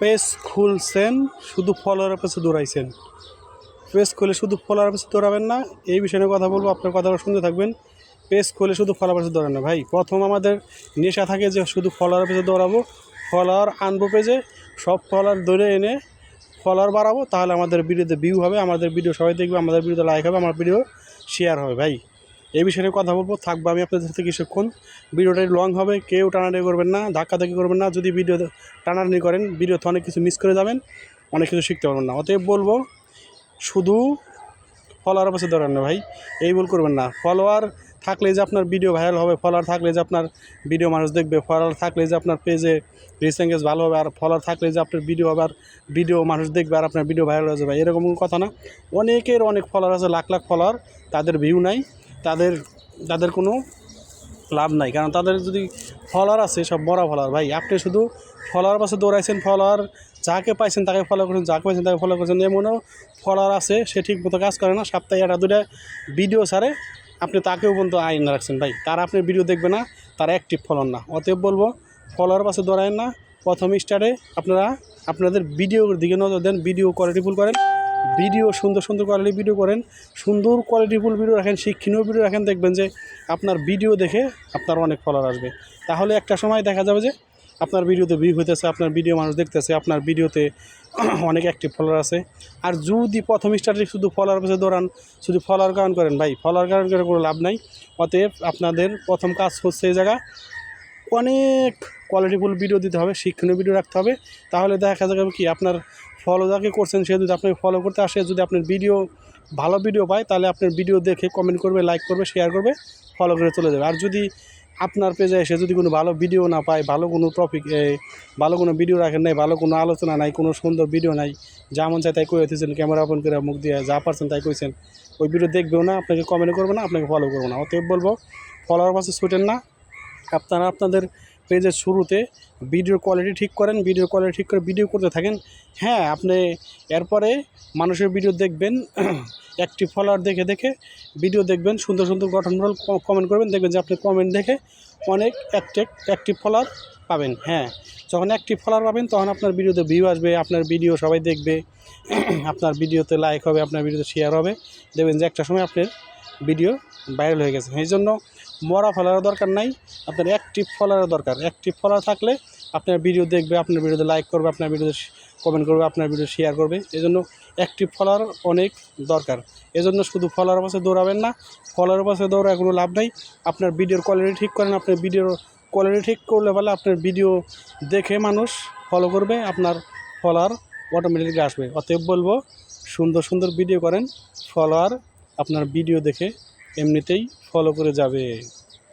Page খুলছেন, শুধু ফলোয়ারের পেছে দৌড়াইছেন। Page খুলে শুধু ফলোয়ারের পেছে দৌড়াবেন না, এই বিষয়ে কথা বলব, আপনার কথাটা শুনতে থাকবেন। পেজ খুলে শুধু ফলোয়ার পেছে দৌড়ান না, ভাই। প্রথম আমাদের নেশা থাকে যে শুধু ফলোয়ার পেছে দৌড়াবো, ফলোয়ার আনব পেজে, সব ফলোয়ার ধরে এনে ফলোয়ার বাড়াবো, তাহলে আমাদের ভিডিওতে ভিউ হবে, আমাদের ভিডিও সবাই দেখবে, আমাদের ভিডিওতে লাইক হবে, আমার ভিডিও শেয়ার হবে, ভাই। এই বিষয়ে কথা বলব। থাকব আমি আপনাদের সাথে কিছুক্ষণ। ভিডিওটা লং হবে, কেউ টানাটানি করবেন না, ধাক্কাধাক্কি করবেন না। যদি ভিডিও টানাটানি করেন ভিডিওতে অনেক কিছু মিস করে যাবেন, অনেক কিছু শিখতে পারবেন না। অতএব বলব, শুধু ফলোয়ার পাশে ধরেন না ভাই। এই ভুল করবেন না। ফলোয়ার থাকলে যে আপনার ভিডিও ভাইরাল হবে ফলোয়ার থাকলে যে আপনার ভিডিও মানুষ দেখবে ফলোয়ার থাকলে যে আপনার পেজে রিচ ভালো হবে, আর ফলোয়ার থাকলে যে আপনার ভিডিও আবার ভিডিও মানুষ দেখবে, আর আপনার ভিডিও ভাইরাল হয়ে যাবে। এরকম কথা না। অনেকের অনেক ফলোয়ার আছে, লাখ লাখ ফলোয়ার তাদের ভিউ নাই। তাদের তাদের কোনো লাভ নাই। কারণ তাদের যদি ফলোয়ার আছে, সব বড় ফলোয়ার ভাই। আপনি শুধু ফলোয়ার পাশে দৌড়াইছেন, ফলোয়ার যাকে পাইছেন তাকে ফলো করেছেন, যাকে পাইছেন তাকে ফলো করেছেন, এমনও ফলোয়ার আছে, সে ঠিক মতো কাজ করে না। সপ্তাহে একটা দুটা ভিডিও ছাড়ে, আপনি তাকেও পর্যন্ত আইন রাখছেন ভাই। তারা আপনি ভিডিও দেখবে না, তারা অ্যাক্টিভ ফলোয়ার না। অতএব বলব, ফলোয়ার পাশে দৌড়ায়েন না। প্রথম স্টারে আপনারা আপনাদের ভিডিওর দিকে নজর দেন ভিডিও কোয়ালিটিফুল করেন। ভিডিও, সুন্দর সুন্দর কোয়ালিটি ভিডিও করেন। সুন্দর কোয়ালিটিফুল ভিডিও রাখেন, শিক্ষণীয় ভিডিও রাখেন, দেখবেন যে আপনার ভিডিও দেখে আপনার অনেক ফলোয়ার আসবে। তাহলে একটা সময় দেখা যাবে যে আপনার ভিডিওতে ভিউ হইতেছে, আপনার ভিডিও মানুষ দেখতেছে, আপনার ভিডিওতে অনেক অ্যাক্টিভ ফলোয়ার আছে। আর যদি প্রথম স্টার্টে শুধু ফলোয়ার পেছে দৌড়ান, শুধু ফলোয়ার কারণ করেন, ভাই ফলোয়ার কারণ করে কোনো লাভ নাই। অতএব আপনাদের প্রথম কাজ হচ্ছে এই জায়গা অনেক কোয়ালিটিফুল ভিডিও দিতে হবে, শিক্ষণীয় ভিডিও রাখতে হবে। তাহলে দেখা যাবে কি, আপনার ফলো যাকে করছেন, সে যদি আপনাকে ফলো করতে আসে, যদি আপনার ভিডিও ভালো ভিডিও পায়, তাহলে আপনার ভিডিও দেখে কমেন্ট করবে লাইক করবে শেয়ার করবে ফলো করে চলে যাবে। আর যদি আপনার পেজে এসে যদি কোনো ভালো ভিডিও না পায়, ভালো কোনো টপিক ভালো কোনো ভিডিও রাখেন নাই, ভালো কোনো আলোচনা নাই, কোনো সুন্দর ভিডিও নাই, যেমন চাই তাই কই হতেছেন ক্যামেরা ওপেন করে মুখ দিয়ে যা পারছেন তাই কইছেন, ওই ভিডিও দেখবেও না, আপনাকে কমেন্ট করবে না, আপনাকে ফলো করব না। অতএব বলব ফলোয়ার পাশে ছুটেন না আপনারা আপনাদের পেজের শুরুতে ভিডিও কোয়ালিটি ঠিক করেন ভিডিও কোয়ালিটি ঠিক করে ভিডিও করতে থাকেন। হ্যাঁ আপনি এরপরে মানুষের ভিডিও দেখবেন, একটি ফলোয়ার দেখে দেখে ভিডিও দেখবেন, সুন্দর সুন্দর গঠনমূলক কমেন্ট করবেন, দেখবেন যে আপনি কমেন্ট দেখে অনেক অ্যাক্টেক অ্যাক্টিভ ফলার পাবেন হ্যাঁ। যখন অ্যাক্টিভ ফলার পাবেন, তখন আপনার ভিডিওতে ভিউ আসবে, আপনার ভিডিও সবাই দেখবে, আপনার ভিডিওতে লাইক হবে, আপনার ভিডিওতে শেয়ার হবে। দেখবেন যে একটা সময় আপনার ভিডিও ভাইরাল হয়ে গেছে। এই জন্য মরা ফলারও দরকার নাই, আপনার অ্যাক্টিভ ফলারও দরকার। অ্যাক্টিভ ফলার থাকলে আপনার ভিডিও দেখবে, আপনার ভিডিওতে লাইক করবে, আপনার ভিডিওতে কমেন্ট করবে, আপনার ভিডিও শেয়ার করবে। এই জন্য অ্যাক্টিভ ফলোয়ার অনেক দরকার। এজন্য শুধু ফলোয়ার পাশে দৌড়াবেন না ফলোয়ার পাশে দৌড়ায় কোনো লাভ নাই। আপনার ভিডিওর কোয়ালিটি ঠিক করেন, আপনার ভিডিওর কোয়ালিটি ঠিক করলে বলে আপনার ভিডিও দেখে মানুষ ফলো করবে, আপনার ফলোয়ার অটোমেটিকলি আসবে। অতএব বলব, সুন্দর সুন্দর ভিডিও করেন ফলোয়ার আপনার ভিডিও দেখে এমনিতেই ফলো করে যাবে।